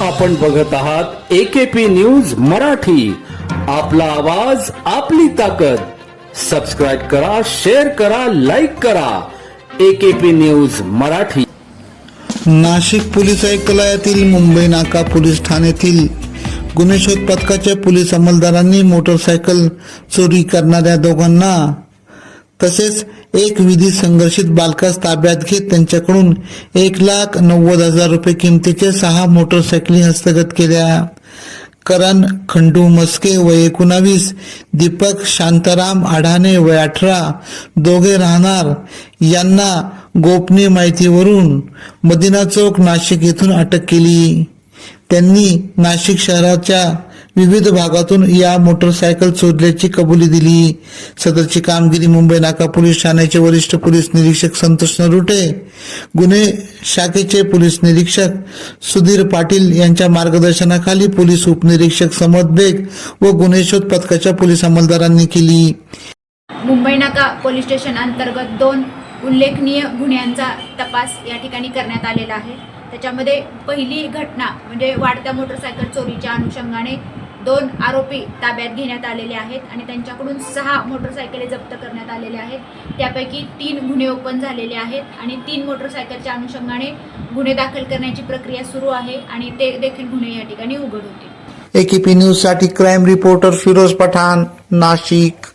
आपण बघत आहात एकेपी न्यूज मराठी. आपला आवाज आपली ताकद. सबस्क्राईब करा शेअर करा लाईक करा. AKP news Marathi. Nashik police आयुक्तालयातील Mumbai नाका पोलीस ठाण्यातील गुन्हेशोध पथकाच्या पोलीस अंमलदारांनी मोटरसायकल चोरी करणाऱ्या दोघांना तसेच एक विधी संघर्षित बालकास ताब्यात घेत त्यांच्याकडून एक लाख नव्वद हजार रुपये किमतीचे सहा मोटरसायकली हस्तगत केल्या. करण खंडू मस्के वय एकोणावीस दीपक शांताराम आढाणे वय अठरा दोघे राहणार यांना गोपनीय माहितीवरून मदिना चौक नाशिक येथून अटक केली. त्यांनी नाशिक शहराच्या विविध भागातून या मोटरसायकल चोरल्याची कबुली दिली. सदरची कामगिरी मुंबई नाका पोलीस ठाण्याचे वरिष्ठ पोलीस निरीक्षक संतोष नरुटे गुन्हे शाखेचे पोलीस निरीक्षक सुधीर पाटील यांच्या मार्गदर्शनाखाली पोलीस उपनिरीक्षक समद बेग व गुन्हेशोध पथकाच्या पोलीस अंमलदारांनी केली. मुंबई नाका पोलीस स्टेशन अंतर्गत दोन उल्लेखनीय गुन्ह्यांचा तपास या ठिकाणी करण्यात आलेला आहे. त्याच्यामध्ये पहिली घटना म्हणजे वाढत्या मोटरसायकल चोरीच्या अनुषंगाने दोन आरोपी ताब्यात घेण्यात आलेले आहेत आणि त्यांच्याकडून सहा मोटरसायकले जप्त करण्यात आलेल्या आहेत. त्यापैकी तीन गुन्हे ओपन झालेले आहेत आणि तीन मोटरसायकलच्या अनुषंगाने गुन्हे दाखल करण्याची प्रक्रिया सुरू आहे आणि ते देखील गुन्हे या ठिकाणी उघड होते एकेपी न्यूजसाठी क्राईम रिपोर्टर फिरोज पठाण नाशिक.